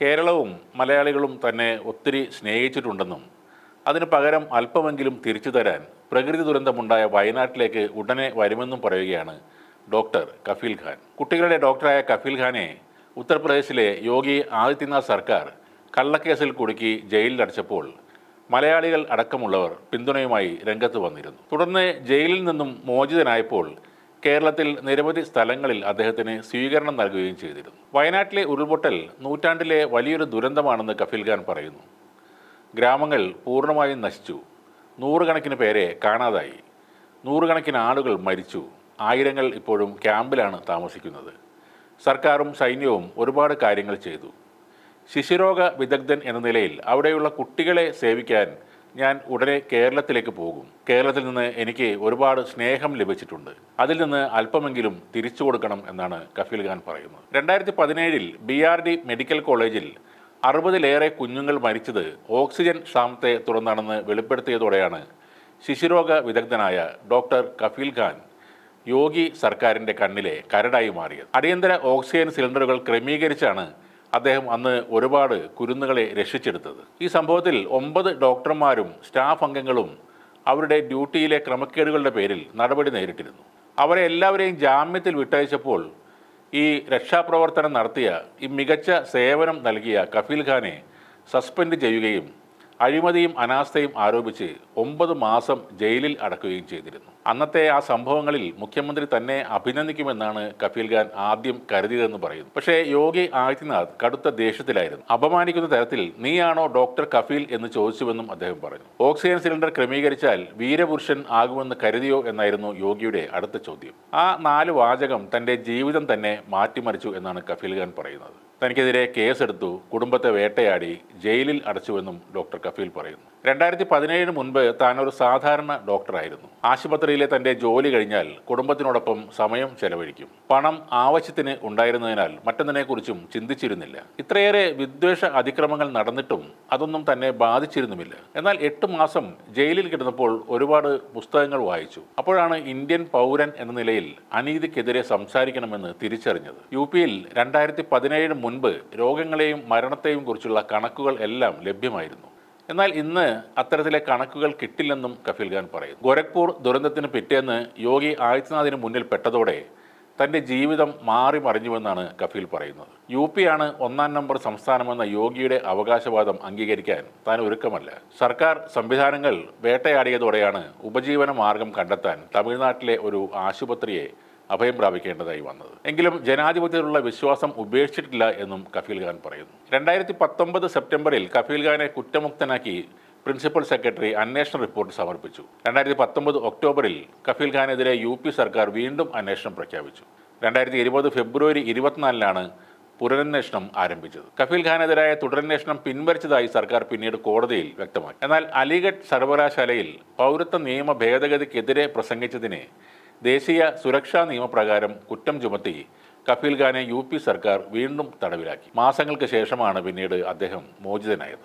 കേരളവും മലയാളികളും തന്നെ ഒത്തിരി സ്നേഹിച്ചിട്ടുണ്ടെന്നും അതിന് പകരം അല്പമെങ്കിലും തിരിച്ചു തരാൻ പ്രകൃതി ദുരന്തമുണ്ടായ വയനാട്ടിലേക്ക് ഉടനെ വരുമെന്നും പറയുകയാണ് ഡോക്ടർ കഫീൽ ഖാൻ. കുട്ടികളുടെ ഡോക്ടറായ കഫീൽ ഖാനെ ഉത്തർപ്രദേശിലെ യോഗി ആദിത്യനാഥ് സർക്കാർ കള്ളക്കേസിൽ കുടുക്കി ജയിലിലടച്ചപ്പോൾ മലയാളികൾ അടക്കമുള്ളവർ പിന്തുണയുമായി രംഗത്ത് വന്നിരുന്നു. തുടർന്ന് ജയിലിൽ നിന്നും മോചിതനായപ്പോൾ കേരളത്തിൽ നിരവധി സ്ഥലങ്ങളിൽ അദ്ദേഹത്തിന് സ്വീകരണം നൽകുകയും ചെയ്തിരുന്നു. വയനാട്ടിലെ ഉരുൾപൊട്ടൽ നൂറ്റാണ്ടിലെ വലിയൊരു ദുരന്തമാണെന്ന് കഫീൽ ഖാൻ പറയുന്നു. ഗ്രാമങ്ങൾ പൂർണമായും നശിച്ചു. നൂറുകണക്കിന് പേരെ കാണാതായി. നൂറുകണക്കിന് ആളുകൾ മരിച്ചു. ആയിരങ്ങൾ ഇപ്പോഴും ക്യാമ്പിലാണ് താമസിക്കുന്നത്. സർക്കാരും സൈന്യവും ഒരുപാട് കാര്യങ്ങൾ ചെയ്തു. ശിശുരോഗ വിദഗ്ധൻ എന്ന നിലയിൽ അവിടെയുള്ള കുട്ടികളെ സേവിക്കാൻ ഞാൻ ഉടനെ കേരളത്തിലേക്ക് പോകും. കേരളത്തിൽ നിന്ന് എനിക്ക് ഒരുപാട് സ്നേഹം ലഭിച്ചിട്ടുണ്ട്. അതിൽ നിന്ന് അല്പമെങ്കിലും തിരിച്ചു കൊടുക്കണം എന്നാണ് കഫീൽ ഖാൻ പറയുന്നത്. രണ്ടായിരത്തി പതിനേഴിൽ ബി ആർ ഡി മെഡിക്കൽ കോളേജിൽ അറുപതിലേറെ കുഞ്ഞുങ്ങൾ മരിച്ചത് ഓക്സിജൻ ക്ഷാമത്തെ തുടർന്നാണെന്ന് വെളിപ്പെടുത്തിയതോടെയാണ് ശിശുരോഗ വിദഗ്ധനായ ഡോക്ടർ കഫീൽ ഖാൻ യോഗി സർക്കാരിന്റെ കണ്ണിലെ കരടായി മാറിയത്. അടിയന്തര ഓക്സിജൻ സിലിണ്ടറുകൾ ക്രമീകരിച്ചാണ് അദ്ദേഹം അന്ന് ഒരുപാട് കുരുന്നുകളെ രക്ഷിച്ചെടുത്തത്. ഈ സംഭവത്തിൽ ഒമ്പത് ഡോക്ടർമാരും സ്റ്റാഫ് അംഗങ്ങളും അവരുടെ ഡ്യൂട്ടിയിലെ ക്രമക്കേടുകളുടെ പേരിൽ നടപടി നേരിട്ടിരുന്നു. അവരെ എല്ലാവരെയും ജാമ്യത്തിൽ വിട്ടയച്ചപ്പോൾ ഈ രക്ഷാപ്രവർത്തനം നടത്തിയ ഈ മികച്ച സേവനം നൽകിയ കഫീൽ ഖാനെ സസ്പെൻഡ് ചെയ്യുകയും അഴിമതിയും അനാസ്ഥയും ആരോപിച്ച് ഒമ്പത് മാസം ജയിലിൽ അടക്കുകയും ചെയ്തിരുന്നു. അന്നത്തെ ആ സംഭവങ്ങളിൽ മുഖ്യമന്ത്രി തന്നെ അഭിനന്ദിക്കുമെന്നാണ് കഫീൽ ഖാൻ ആദ്യം കരുതിയതെന്ന് പറയുന്നു. പക്ഷേ യോഗി ആദിത്യനാഥ് കടുത്ത ദേഷ്യത്തിലായിരുന്നു. അപമാനിക്കുന്ന തരത്തിൽ നീയാണോ ഡോക്ടർ കഫീൽ എന്ന് ചോദിച്ചുവെന്നും അദ്ദേഹം പറഞ്ഞു ഓക്സിജൻ സിലിണ്ടർ ക്രമീകരിച്ചാൽ വീരപുരുഷൻ ആകുമെന്ന് കരുതിയോ എന്നായിരുന്നു യോഗിയുടെ അടുത്ത ചോദ്യം. ആ നാല് വാചകം തന്റെ ജീവിതം തന്നെ മാറ്റിമറിച്ചു എന്നാണ് കഫീൽ ഖാൻ പറയുന്നത്. തനിക്കെതിരെ കേസെടുത്തു കുടുംബത്തെ വേട്ടയാടി ജയിലിൽ അടച്ചുവെന്നും ഡോക്ടർ കഫീൽ പറയുന്നു. രണ്ടായിരത്തി പതിനേഴിന് മുൻപ് താൻ ഒരു സാധാരണ ഡോക്ടറായിരുന്നു. ആശുപത്രിയിലെ തന്റെ ജോലി കഴിഞ്ഞാൽ കുടുംബത്തിനോടൊപ്പം സമയം ചെലവഴിക്കും. പണം ആവശ്യത്തിന് ഉണ്ടായിരുന്നതിനാൽ മറ്റൊന്നിനെക്കുറിച്ചും ചിന്തിച്ചിരുന്നില്ല. ഇത്രയേറെ വിദ്വേഷ അതിക്രമങ്ങൾ നടന്നിട്ടും അതൊന്നും തന്നെ ബാധിച്ചിരുന്നുമില്ല. എന്നാൽ എട്ട് മാസം ജയിലിൽ കിടന്നപ്പോൾ ഒരുപാട് പുസ്തകങ്ങൾ വായിച്ചു. അപ്പോഴാണ് ഇന്ത്യൻ പൗരൻ എന്ന നിലയിൽ അനീതിക്കെതിരെ സംസാരിക്കണമെന്ന് തിരിച്ചറിഞ്ഞത്. യു പിയിൽ രണ്ടായിരത്തി പതിനേഴിന് മുൻപ് രോഗങ്ങളെയും മരണത്തെയും കുറിച്ചുള്ള കണക്കുകൾ എല്ലാം ലഭ്യമായിരുന്നു. എന്നാൽ ഇന്ന് അത്തരത്തിലെ കണക്കുകൾ കിട്ടില്ലെന്നും കഫീൽ ഖാൻ പറയുന്നു. ഗോരഖ്പൂർ ദുരന്തത്തിന് പിറ്റേന്ന് യോഗി ആദിത്യനാഥിന് മുന്നിൽ പെട്ടതോടെ തന്റെ ജീവിതം മാറി മറിഞ്ഞുവെന്നാണ് കഫീൽ പറയുന്നത്. യു ആണ് ഒന്നാം നമ്പർ സംസ്ഥാനമെന്ന യോഗിയുടെ അവകാശവാദം അംഗീകരിക്കാൻ താൻ ഒരുക്കമല്ല. സർക്കാർ സംവിധാനങ്ങൾ വേട്ടയാടിയതോടെയാണ് ഉപജീവന മാർഗം കണ്ടെത്താൻ തമിഴ്നാട്ടിലെ ഒരു ആശുപത്രിയെ അഭയം പ്രാപിക്കേണ്ടതായി വന്നത്. എങ്കിലും ജനാധിപത്യത്തിലുള്ള വിശ്വാസം ഉപേക്ഷിച്ചിട്ടില്ല എന്നും കഫീൽ ഖാൻ പറയുന്നു. രണ്ടായിരത്തി പത്തൊമ്പത് സെപ്റ്റംബറിൽ കഫീൽ ഖാനെ കുറ്റമുക്തനാക്കി പ്രിൻസിപ്പൽ സെക്രട്ടറി അന്വേഷണ റിപ്പോർട്ട് സമർപ്പിച്ചു. രണ്ടായിരത്തി പത്തൊമ്പത് ഒക്ടോബറിൽ കഫീൽ ഖാനെതിരെ യു പി സർക്കാർ വീണ്ടും അന്വേഷണം പ്രഖ്യാപിച്ചു. രണ്ടായിരത്തി ഇരുപത് ഫെബ്രുവരി ഇരുപത്തിനാലിനാണ് പുനരന്വേഷണം ആരംഭിച്ചത്. കഫീൽ ഖാനെതിരായ തുടരന്വേഷണം പിൻവലിച്ചതായി സർക്കാർ പിന്നീട് കോടതിയിൽ വ്യക്തമാക്കി. എന്നാൽ അലിഗഡ് സർവകലാശാലയിൽ പൗരത്വ നിയമ ഭേദഗതിക്കെതിരെ പ്രസംഗിച്ചതിന് ദേശീയ സുരക്ഷാ നിയമപ്രകാരം കുറ്റം ചുമത്തി കഫീൽ ഖാനെ യു സർക്കാർ വീണ്ടും തടവിലാക്കി. മാസങ്ങൾക്ക് ശേഷമാണ് പിന്നീട് അദ്ദേഹം മോചിതനായത്.